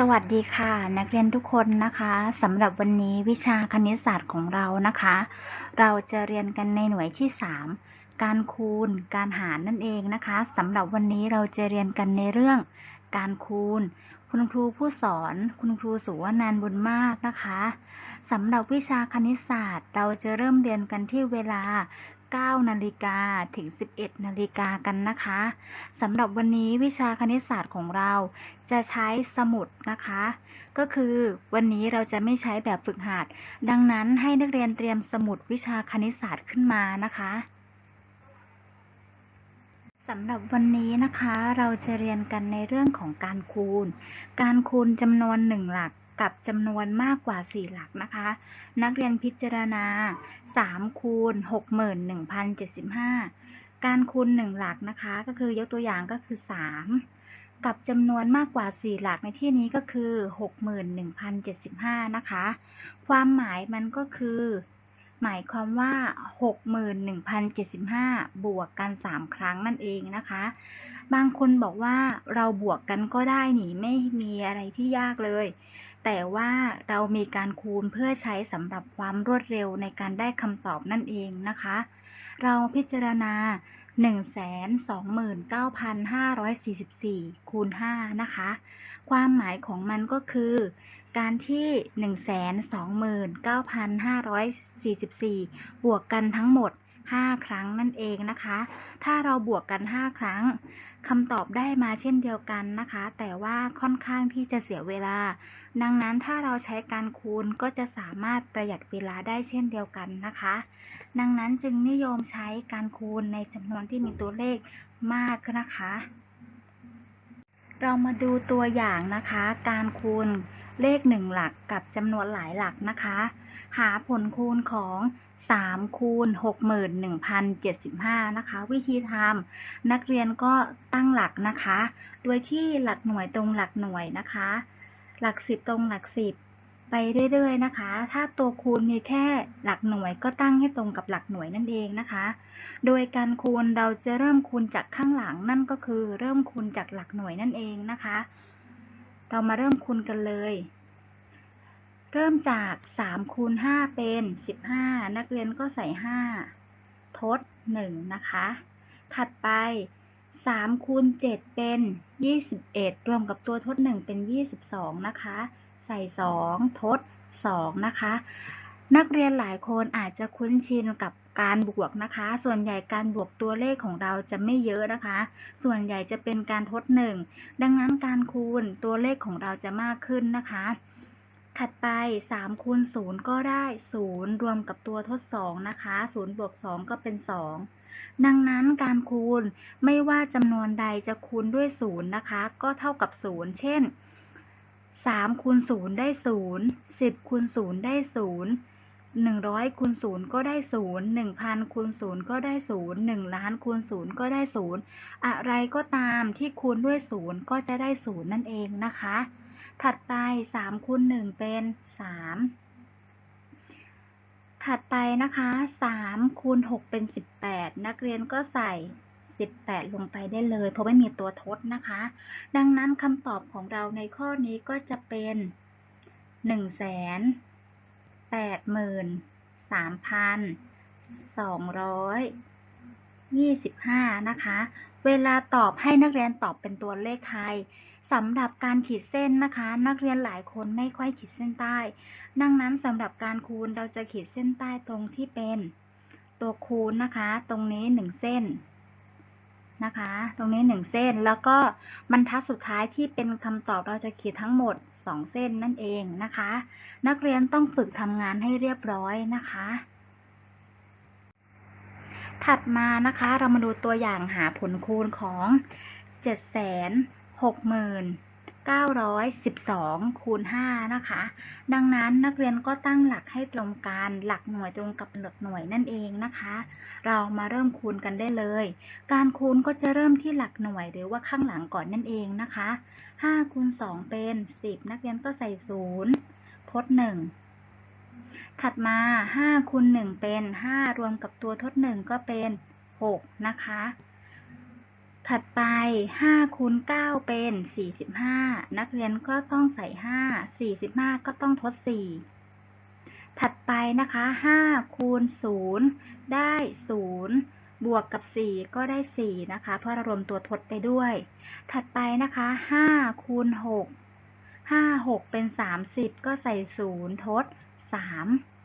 สวัสดีค่ะ นักเรียนทุกคนนะคะสำหรับวันนี้วิชาคณิตศาสตร์ของเรานะคะ เราจะเรียนกันในหน่วยที่ 3 การคูณ การหารนั่นเองนะคะสำหรับวันนี้เราจะเรียนกันในเรื่อง การคูณ คุณครูผู้สอน คุณครูสุวรรณันบุญมากนะคะสำหรับวิชาคณิตศาสตร์ เราจะเริ่มเรียนกันที่เวลา 9นาฬิกาถึง 11นาฬิกากันนะคะสำหรับวันนี้วิชาคณิตศาสตร์ของเราจะใช้สมุดนะคะ ก็คือวันนี้เราจะไม่ใช้แบบฝึกหัด ดังนั้นให้นักเรียนเตรียมสมุดวิชาคณิตศาสตร์ขึ้นมานะคะสำหรับวันนี้นะคะเราจะเรียนกันในเรื่องของการคูณ การคูณจำนวนหนึ่งหลัก กับจำนวนมากกว่า 4 หลักนะคะ นักเรียนพิจารณา 3 คูณ 61,075 การคูณ 1 หลักนะคะ ก็คือยกตัวอย่างก็คือ 3 กับจำนวนมากกว่า 4 หลักในที่นี้ก็คือ 61,075 นะคะ ความหมายมันก็คือ หมายความว่า 61,075 บวกกัน 3 ครั้งนั่นเองนะคะบางคนบอกว่าเราบวกกันก็ได้หนีไม่มีอะไรที่ยากเลย แต่ว่าเรามีการคูณเพื่อใช้สำหรับความรวดเร็วในการได้คำตอบนั่นเองนะคะ เราพิจารณา 129,544 คูณ 5 นะคะ ความหมายของมันก็คือ การที่ 129,544 บวกกันทั้งหมด 5 ครั้งนั่นเองนะคะ ถ้าเราบวกกัน 5 ครั้งคำตอบได้มาเช่นเดียวกันนะคะ แต่ว่าค่อนข้างที่จะเสียเวลา ดังนั้นถ้าเราใช้การคูณก็จะสามารถประหยัดเวลาได้เช่นเดียวกันนะคะ ดังนั้นจึงนิยมใช้การคูณในจำนวนที่มีตัวเลขมากนะคะ เรามาดูตัวอย่างนะคะ การคูณเลขหนึ่งหลักกับจำนวนหลายหลักนะคะ หาผลคูณของ 3คูณ61,075 นะคะ วิธีทำนักเรียนก็ตั้งหลักนะคะ โดยที่หลักหน่วยตรงหลักหน่วยนะคะ หลักสิบตรงหลักสิบไปเรื่อยๆนะคะ ถ้าตัวคูณมีแค่หลักหน่วยก็ตั้งให้ตรงกับหลักหน่วยนั่นเองนะคะ โดยการคูณเราจะเริ่มคูณจากข้างหลังนั่นก็คือ เริ่มคูณจากหลักหน่วยนั่นเองนะคะ เรามาเริ่มคูณกันเลย เริ่มจาก3คูณ5เป็น15 นักเรียนก็ใส่ 5 ทด 1 นะคะ ถัดไป3คูณ7เป็น 21 รวมกับตัวทด 1 เป็น 22 นะคะ ใส่ 2 ทด 2 นะคะ นักเรียนหลายคนอาจจะคุ้นชินกับการบวกนะคะ ส่วนใหญ่การบวกตัวเลขของเราจะไม่เยอะนะคะ ส่วนใหญ่จะเป็นการทด 1 ดังนั้นการคูณตัวเลขของเราจะมากขึ้นนะคะ ถัดไป3คูณ0ก็ได้ 0 รวมกับตัวทด2นะคะ0บวก2ก็เป็น 2 ดังนั้นการคูณไม่ว่าจำนวนใดจะคูณด้วย0นะคะ ก็เท่ากับ 0 เช่น3คูณ0ได้ 0 10คูณ0ได้ 0 100คูณ0ก็ได้ 0 1,000คูณ0ก็ได้ 0 1 ล้านคูณ0ก็ได้ 0 อะไรก็ตามที่คูณด้วย 0 ก็จะได้ 0 นั่นเองนะคะ ถัดไป3คูณ1เป็น3ถัดไปนะคะ3คูณ6เป็น18นักเรียนก็ใส่18ลงไปได้เลย เพราะไม่มีตัวทดนะคะ ดังนั้นคำตอบของเราในข้อนี้ก็จะเป็น1 8 3 225นะคะ เวลาตอบให้นักเรียนตอบเป็นตัวเลขไทย สำหรับการขีดเส้นนะคะ นักเรียนหลายคนไม่ค่อยขีดเส้นใต้ ดังนั้นสำหรับการคูณเราจะขีดเส้นใต้ตรงที่เป็น ตัวคูณนะคะ ตรงนี้หนึ่งเส้นนะคะ ตรงนี้หนึ่งเส้นแล้วก็บรรทัดสุดท้ายที่เป็นคำตอบเราจะขีดทั้งหมดสองเส้นนั่นเองนะคะ นักเรียนต้องฝึกทำงานให้เรียบร้อยนะคะ ถัดมานะคะเรามาดูตัวอย่างหาผลคูณของ 7 0 0 0 0 6912 คูณ 5 นะคะ ดังนั้นนักเรียนก็ตั้งหลักให้ตรงกันหลักหน่วยตรงกับหลักหน่วยนั่นเองนะคะ เรามาเริ่มคูณกันได้เลย การคูณก็จะเริ่มที่หลักหน่วยหรือว่าข้างหลังก่อนนั่นเองนะคะ5คูณ2เป็น 10 นักเรียนก็ใส่0ทด1ถัดมา5คูณ1เป็น 5 รวมกับตัวทด 1 ก็เป็น 6 นะคะ ถัดไป5คูณ9เป็น 45 นักเรียนก็ต้องใส่ 5 45 ก็ต้องทด 4 ถัดไปนะคะ5คูณ0ได้ 0 บวกกับ 4 ก็ได้ 4 นะคะ เพราะเรารวมตัวทดไปด้วย ถัดไปนะคะ5คูณ6 5 6 เป็น 30 ก็ใส่ 0 ทด 3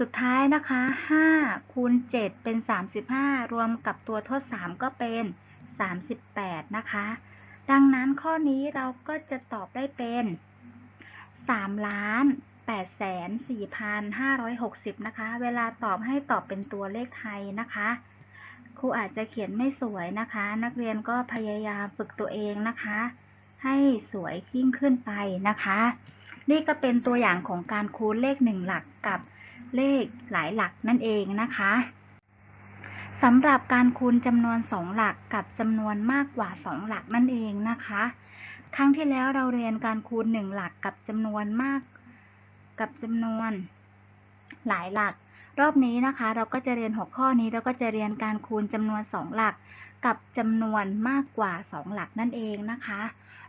สุดท้ายนะคะ5คูณ7เป็น 35 รวมกับตัวทด 3 ก็เป็น 38 นะคะ ดังนั้นข้อนี้เราก็จะตอบได้เป็น3ล้าน8แสน4,560 นะคะ เวลาตอบให้ตอบเป็นตัวเลขไทยนะคะ ครูอาจจะเขียนไม่สวยนะคะ นักเรียนก็พยายามฝึกตัวเองนะคะ ให้สวยยิ่งขึ้นไปนะคะ นี่ก็เป็นตัวอย่างของการคูณเลขหนึ่งหลักกับ เลขหลายหลักนั่นเองนะคะสำหรับการคูณจำนวนสองหลักกับจำนวนมากกว่าสองหลักนั่นเองนะคะ ครั้งที่แล้วเราเรียนการคูณหนึ่งหลักกับจำนวนมาก กับจำนวนหลายหลัก รอบนี้นะคะ เราก็จะเรียนหัวข้อนี้เราก็จะเรียนการคูณจำนวนสองหลัก กับจำนวนมากกว่าสองหลักนั่นเองนะคะ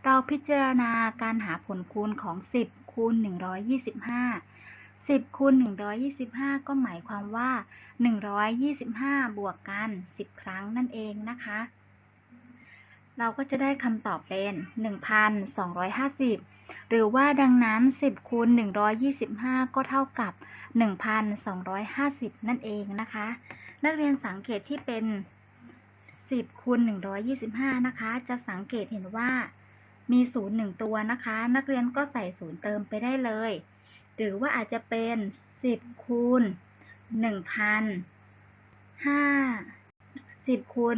เราพิจารณาการหาผลคูณของ 10 คูณ 125 10คูณ125 ก็หมายความว่า 125 บวกกัน 10 ครั้งนั่นเองนะคะ เราก็จะได้คำตอบเป็น 1,250 หรือว่าดังนั้น 10คูณ125 ก็เท่ากับ 1,250 นั่นเองนะคะ นักเรียนสังเกตที่เป็น 10คูณ125 นะคะ จะสังเกตเห็นว่ามีศูนย์หนึ่งตัวนะคะ นักเรียนก็ใส่ศูนย์เติมไปได้เลย หรือว่าอาจจะเป็น 10 คูณ 1,000 5 10คูณ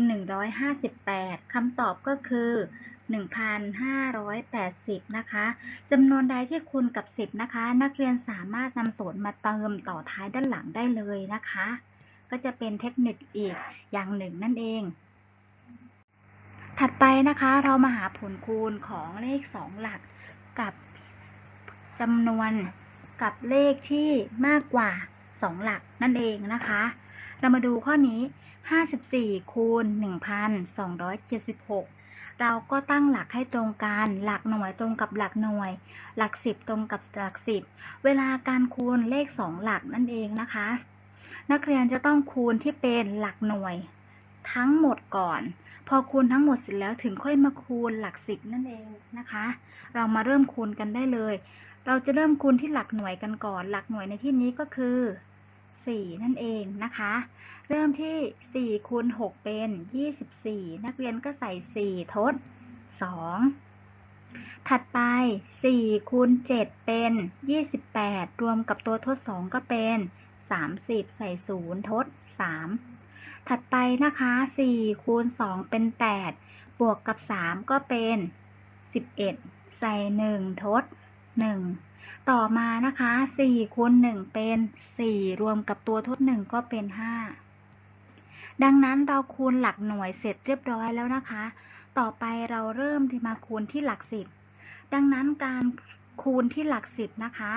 158คำตอบก็คือ 1,580 นะคะจำนวนใดที่คูณกับ 10 นะคะ นักเรียนสามารถนำศูนมาเติมต่อท้ายด้านหลังได้เลยนะคะ ก็จะเป็นเทคนิคอีกอย่างหนึ่งนั่นเอง ถัดไปนะคะเรามาหาผลคูณของเลขสองหลักกับจำนวน กับเลขที่มากกว่าสองหลักนั่นเองนะคะ เรามาดูข้อนี้ 54 คูณ 1,276 เราก็ตั้งหลักให้ตรงกัน หลักหน่วยตรงกับหลักหน่วย หลักสิบตรงกับหลักสิบเวลาการคูณเลขสองหลักนั่นเองนะคะ นักเรียนจะต้องคูณที่เป็นหลักหน่วย ทั้งหมดก่อนพอคูณทั้งหมดเสร็จแล้วถึงค่อยมาคูณหลักสิบนั่นเองนะคะ เรามาเริ่มคูณกันได้เลย เราจะเริ่มคูณที่หลักหน่วยกันก่อน หลักหน่วยในที่นี้ก็คือ 4 นั่นเองนะคะ เริ่มที่4คูณ6เป็น 24 นักเรียนก็ใส่ 4 ทด 2 ถัดไป4คูณ7เป็น 28 รวมกับตัวทด 2 ก็เป็น 30 ใส่ 0 ทด 3 ถัดไปนะคะ4คูณ2เป็น 8 บวกกับ 3 ก็เป็น 11 ใส่ 1 ทด 1 ต่อมานะคะ4คูณ1เป็น 4 รวมกับตัวทด 1 ก็เป็น 5 ดังนั้นเราคูณหลักหน่วยเสร็จเรียบร้อยแล้วนะคะ ต่อไปเราเริ่มที่มาคูณที่หลักสิบดังนั้นการคูณที่หลักสิบนะคะ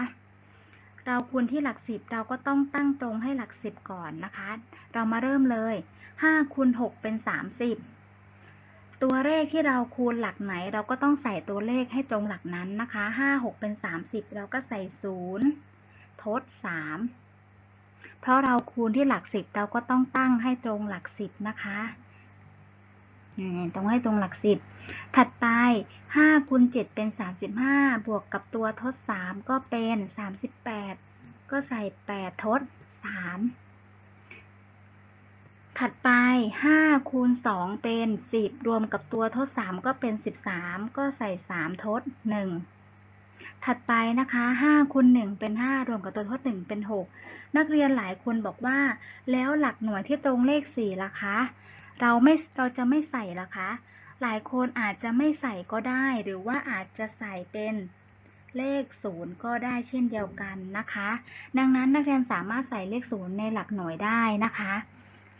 เราคูณที่หลักสิบเราก็ต้องตั้งตรงให้หลักสิบก่อนนะคะ เรามาเริ่มเลย5คูณ6เป็น 30 ตัวเลขที่เราคูณหลักไหน เราก็ต้องใส่ตัวเลขให้ตรงหลักนั้นนะคะ 5 6 เป็น 30 เราก็ใส่ 0 ทด 3 เพราะเราคูณที่หลักสิบเราก็ต้องตั้งให้ตรงหลักสิบนะคะอืมตรงให้ตรงหลักสิบถัดไป 5คูณ7เป็น 35 บวกกับตัวทด 3 ก็เป็น 38 ก็ใส่ 8 ทด 3 ถัดไป 5 คูณ 2 เป็น 10 รวมกับตัวทด 3 ก็เป็น 13 ก็ใส่ 3 ทด 1 ถัดไปนะคะ 5 คูณ 1 เป็น 5 รวมกับตัวทด 1 เป็น 6 นักเรียนหลายคนบอกว่า แล้วหลักหน่วยที่ตรงเลข 4 ล่ะคะ เราไม่ เราจะไม่ใส่ล่ะคะ หลายคนอาจจะไม่ใส่ก็ได้ หรือว่าอาจจะใส่เป็นเลขศูนย์ก็ได้เช่นเดียวกันนะคะ ดังนั้นนักเรียนสามารถใส่เลขศูนย์ในหลักหน่วยได้นะคะ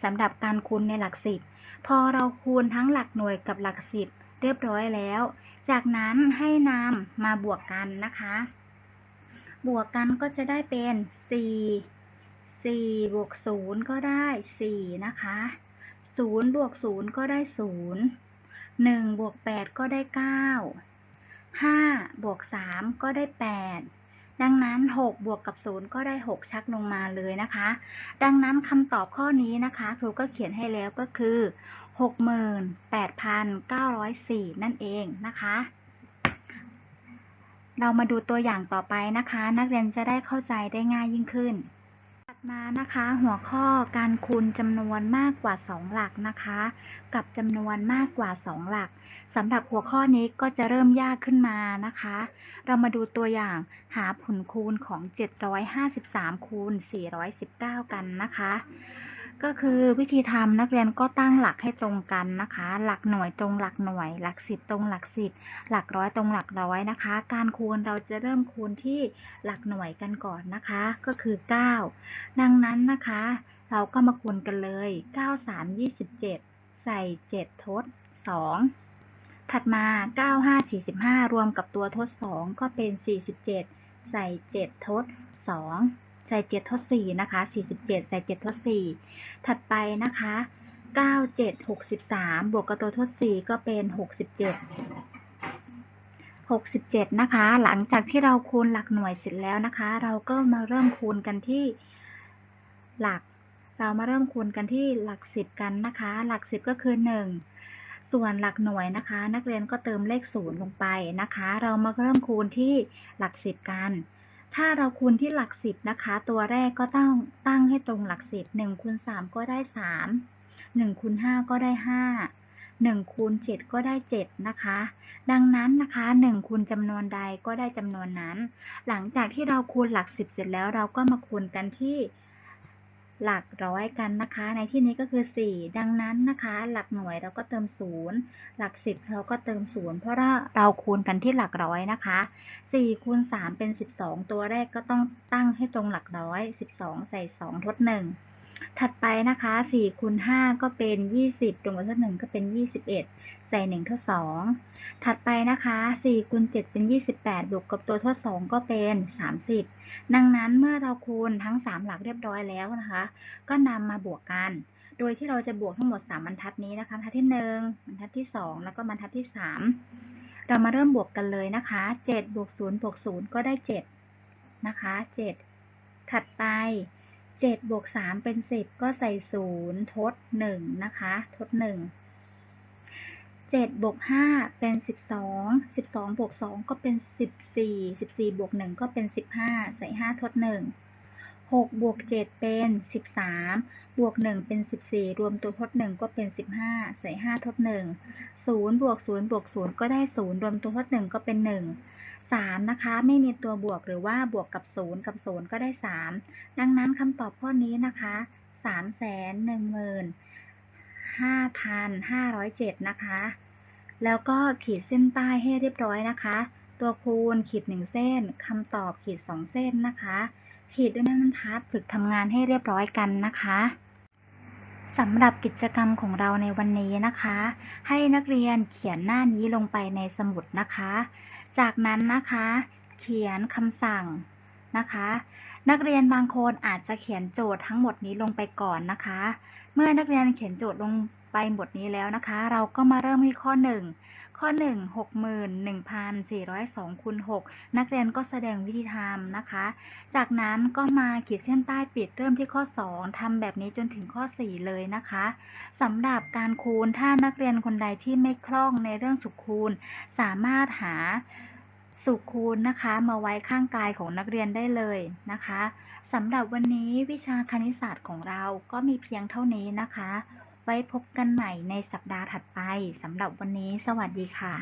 สำหรับการคูณในหลักสิบ พอเราคูณทั้งหลักหน่วยกับหลักสิบเรียบร้อยแล้ว จากนั้นให้นำมาบวกกันนะคะ บวกกันก็จะได้เป็น 4 4บวก0ก็ได้ 4 นะคะศูนย์บวกศูนย์ก็ได้ศูนย์หนึ่งบวกแปดก็ได้เก้าห้าบวกสามก็ได้แป ดังนั้น 6 บวกกับ 0 ก็ได้ 6 ชักลงมาเลยนะคะ ดังนั้นคำตอบข้อนี้นะคะ ครูก็เขียนให้แล้วก็คือ 68,904 นั่นเองนะคะ เรามาดูตัวอย่างต่อไปนะคะ นักเรียนจะได้เข้าใจได้ง่ายยิ่งขึ้น มานะคะหัวข้อการคูณจำนวนมากกว่า 2 หลักนะคะ กับจำนวนมากกว่า 2 หลักสำหรับหัวข้อนี้ก็จะเริ่มยากขึ้นมานะคะ เรามาดูตัวอย่างหาผลคูณของ 753คูณ419 กันนะคะ ก็คือวิธีทำนักเรียนก็ตั้งหลักให้ตรงกันนะคะ หลักหน่วยตรงหลักหน่วย หลักสิบตรงหลักสิบหลักร้อยตรงหลักร้อยนะคะ การคูณเราจะเริ่มคูณที่หลักหน่วยกันก่อนนะคะ ก็คือ 9 ดังนั้นนะคะ เราก็มาคูณกันเลย 9 3 27 ใส่ 7 ทด 2 ถัดมา 9 5 45 รวมกับตัวทด 2 ก็เป็น 47 ใส่ 7 ทด 2 ใส่7ทด4นะคะ 47 ใส่7ทด4 ถัดไปนะคะ 9 7 63 บวกกับตัวทด 4 ก็เป็น 67 67 นะคะ หลังจากที่เราคูณหลักหน่วยเสร็จแล้วนะคะ เราก็มาเริ่มคูณกันที่หลัก เรามาเริ่มคูณกันที่หลักสิบกันนะคะ หลักสิบก็คือ 1 ส่วนหลักหน่วยนะคะ นักเรียนก็เติมเลขศูนย์ลงไปนะคะ เรามาเริ่มคูณที่หลักสิบกัน ถ้าเราคูณที่หลักสิบนะคะ ตัวแรกก็ต้องตั้งให้ตรงหลักสิบหนึ่งคูณสามก็ได้สามหนึ่งคูณห้าก็ได้ห้าหนึ่งคูณเจ็ดก็ได้เจ็ดนะคะ ดังนั้นนะคะหนึ่งคูณจำนวนใดก็ได้จำนวนนั้น หลังจากที่เราคูณหลักสิบเสร็จแล้วเราก็มาคูณกันที่ หลักร้อยกันนะคะ ในที่นี้ก็คือ 4 ดังนั้นนะคะ หลักหน่วยเราก็เติม 0 หลัก 10 เราก็เติม 0 เพราะว่าเราคูณกันที่หลักร้อยนะคะ4คูณ3เป็น 12 ตัวแรกก็ต้องตั้งให้ตรงหลักร้อย 12 ใส่ 2 ทด 1 ถัดไปนะคะ4คูณ5ก็เป็น 20 ตรงกับทด 1 ก็เป็น 21 ใส่1ทด2 ถัดไปนะคะ4คูณ7เป็น 28 บวกกับตัวทด 2 ก็เป็น 30 ดังนั้นเมื่อเราคูณทั้ง 3 หลักเรียบร้อยแล้วนะคะ ก็นำมาบวกกัน โดยที่เราจะบวกทั้งหมด 3 บรรทัดนี้นะคะบรรทัดที่ 1 บรรทัดที่ 2 แล้วก็บรรทัดที่ 3 เรามาเริ่มบวกกันเลยนะคะ 7 บวก 0 บวก 0 ก็ได้ 7 นะคะ 7 ถัดไป7บวก3เป็น 10 ก็ใส่ 0 ทด 1 นะคะ ทด 1 7บวก5เป็น 12 12บวก2ก็เป็น 14 14บวก1ก็เป็น 15 ใส่ 5 ทด 1 6บวก7เป็น 13 บวก 1 เป็น 14 รวมตัวทด 1 ก็เป็น 15 ใส่ 5 ทด 1 0บวก0บวก0ก็ได้ 0 รวมตัวทด 1 ก็เป็น 1 3 นะคะ ไม่มีตัวบวกหรือว่าบวกกับ 0 กับ 0 ก็ได้ 3 ดังนั้นคำตอบข้อนี้นะคะ 3 1 1 0 0 5,507 นะคะ แล้วก็ขีดเส้นใต้ให้เรียบร้อยนะคะ ตัวคูณขีด 1 เส้นคำตอบขีด 2 เส้นนะคะ ขีดด้วยแม่บรรทัดฝึกทำงานให้เรียบร้อยกันนะคะสำหรับกิจกรรมของเราในวันนี้นะคะ ให้นักเรียนเขียนหน้านี้ลงไปในสมุดนะคะ จากนั้นนะคะ เขียนคำสั่งนะคะ นักเรียนบางคนอาจจะเขียนโจทย์ทั้งหมดนี้ลงไปก่อนนะคะ เมื่อนักเรียนเขียนโจทย์ลงไปหมดนี้แล้วนะคะ เราก็มาเริ่มที่ข้อ 1 ข้อ 1 61,402คูณ6นักเรียนก็แสดงวิธีทำนะคะ จากนั้นก็มาขีดเส้นใต้ปิดเริ่มที่ข้อ 2ทำแบบนี้จนถึงข้อ 4 เลยนะคะสำหรับการคูณถ้านักเรียนคนใดที่ไม่คล่องในเรื่องสุขคูณ สามารถหา สุขคูณนะคะ มาไว้ข้างกายของนักเรียนได้เลยนะคะสำหรับวันนี้วิชาคณิตศาสตร์ของเราก็มีเพียงเท่านี้นะคะ ไว้พบกันใหม่ในสัปดาห์ถัดไปสำหรับวันนี้ สวัสดีค่ะ